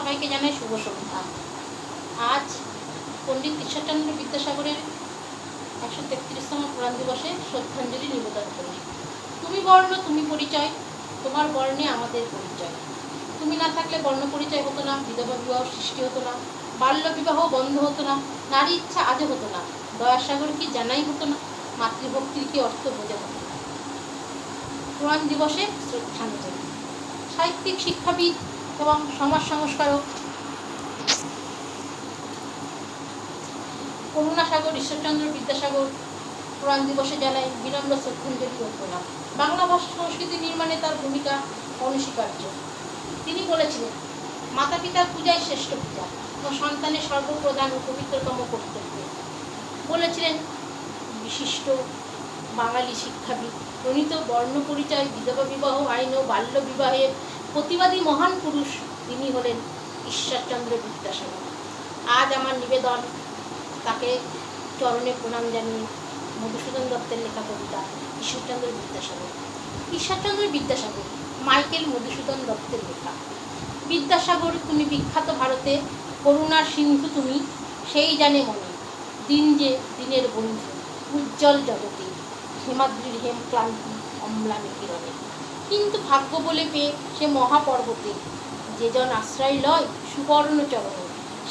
সবাইকে জানাই শুভ সন্ধ্যা। আজ পণ্ডিত ঈশ্বরচন্দ্র বিদ্যাসাগরের একশো তেত্রিশতম পুরাণ দিবসে শ্রদ্ধাঞ্জলি নিবেদন করি। তুমি বর্ণ, তুমি পরিচয়, তোমার বর্ণে আমাদের পরিচয়। তুমি না থাকলে বর্ণ পরিচয় হতো না, বিধবা বিবাহ সৃষ্টি হতো না, বাল্য বিবাহ বন্ধ হতো না, নারী ইচ্ছা আজও হতো না, দয়াসাগর কি জানাই হতো না, মাতৃভক্তির কি অর্থ বোঝা হতো না। পুরাণ দিবসে শ্রদ্ধাঞ্জলি। সাহিত্যিক, শিক্ষাবিদ এবং সমাজ সংস্কারক। করুণাসাগর, ঈশ্বরচন্দ্র বিদ্যাসাগর পুরাণ দিবসে জানায় বিনম্র শ্রদ্ধাঞ্জলি প্রণাম। বাংলা ভাষা সংস্কৃতি নির্মাণে তার ভূমিকা অনস্বীকার্য। তিনি বলেছিলেন মাতা পিতার পূজাই শ্রেষ্ঠ পূজা ও সন্তানের সর্বপ্রধান ও পবিত্রতম কর্তব্য। বলেছিলেন, বিশিষ্ট বাঙালি শিক্ষাবিদ, প্রণীত বর্ণ পরিচয় বিধবা বিবাহ, আইন ও বাল্য বিবাহের প্রতিবাদী মহান পুরুষ তিনি হলেন ঈশ্বরচন্দ্র বিদ্যাসাগর। আজ আমার নিবেদন তাকে চরণে প্রণাম জানিয়ে মধুসূদন দত্তের লেখা কবিতা ঈশ্বরচন্দ্র বিদ্যাসাগর। ঈশ্বরচন্দ্র বিদ্যাসাগর, মাইকেল মধুসূদন দত্তের লেখা। বিদ্যাসাগর, তুমি বিখ্যাত ভারতে, করুণার সিন্ধু তুমি, সেই জানে মনে, দিন যে দিনের বন্ধু, উজ্জ্বল জগতে, হেমাদ্রির হেম ক্লান্তি, অম্লানে কিরণে। কিন্তু ভাগ্য বলে পেয়ে সে মহাপর্বতে, যে জন আশ্রয় লয় সুবর্ণ চরণে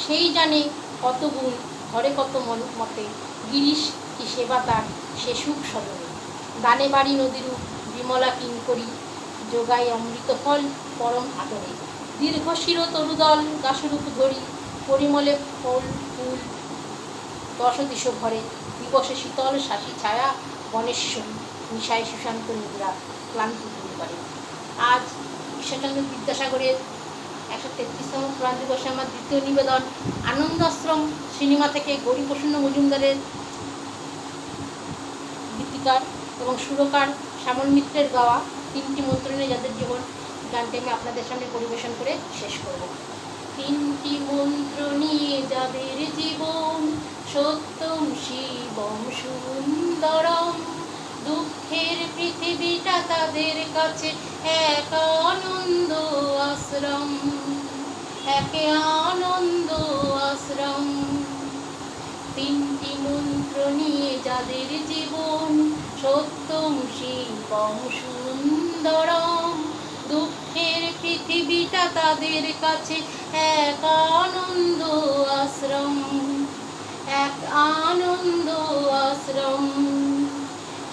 সেই জানে কত গুণ, ঘরে কত মন মতে, গিরিশ কি সেবা তার সে সুখ সদনে। দানে বাড়ি নদীরূপ বিমলা কিঙ্করি যোগায় অমৃত ফল পরম আদরে। দীর্ঘ শির তরুদল গাছরূপ ধরি, পরিমলে ফল, ফুল দশ দিশ ভরে, দিবসে শীতল শাসী ছায়া, বনেশ্বরী, নিশায় সুশান্ত নিদ্রা। ক্লান্তি দূর করে। আজ ঈশ্বরচন্দ্র বিদ্যাসাগরের একশো তেত্রিশতম পুরাণ দিবসে আমার দ্বিতীয় নিবেদন আনন্দ আশ্রম সিনেমা থেকে গৌরীপ্রসন্ন মজুমদারের গীতিকার এবং সুরকার শ্যামল মিত্রের গাওয়া তিনটি মন্ত্র নিয়ে যাদের জীবন গানটি আমি আপনাদের সামনে পরিবেশন করে শেষ করব। তিনটি মন্ত্র নিয়ে যাদের জীবন সত্যম, শিবম, সুন্দরম, দুঃখের পৃথিবীটা তাদের কাছে এক আনন্দ আশ্রম, একে আনন্দ আশ্রম। তিনটি মন্ত্র নিয়ে যাদের জীবন সত্যম, শিবম, সুন্দরম, দুঃখের পৃথিবীটা তাদের কাছে এক আনন্দ আশ্রম, এক আনন্দ আশ্রম।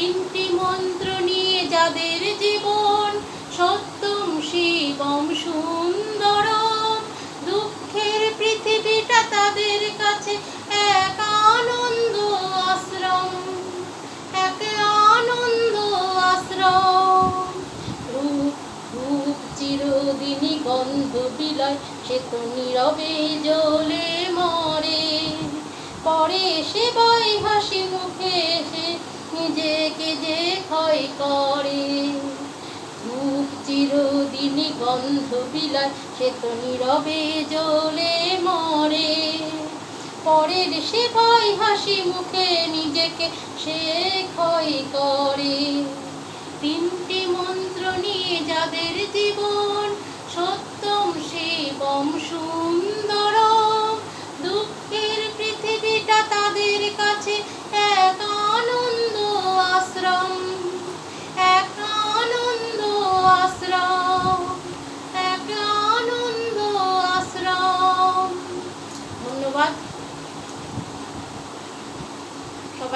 তিনটি মন্ত্র নিয়ে যাদের জীবন সত্যম শিবম সুন্দর দুঃখের পৃথিবীটা তাদের কাছে এক আনন্দ আশ্রম, এক আনন্দ আশ্রম। রূপ রূপ চিরদিনই গন্ধ বিলয়, সে তো নীরবে জ্বলে মরে। পরে সে বই হাসি মুখে এসে নিজেকে যে ক্ষয় করে। রূপ চিরদিনই গন্ধ বিলায়, সে তো নীরবে জ্বলে মরে। পরের সে ভয় হাসি মুখে নিজেকে সে ক্ষয় করে। তিনটি মন্ত্র নিয়ে যাদের জীবন সত্যম শিবম সুন্দরম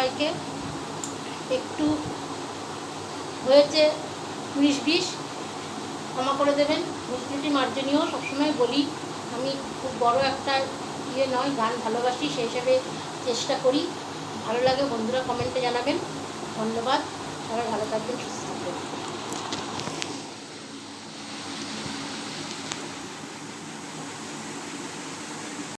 সবাইকে। একটু হয়েছে উনিশ বিশ ক্ষমা করে দেবেন। ভুলত্রুটি মার্জনীয়, সবসময় বলি, আমি খুব বড় একটা ইয়ে নয়, গান ভালোবাসি, সেই হিসাবে চেষ্টা করি। ভালো লাগে, বন্ধুরা কমেন্টে জানাবেন। ধন্যবাদ, সবাই ভালো থাকবেন, সুস্থ থাকবেন।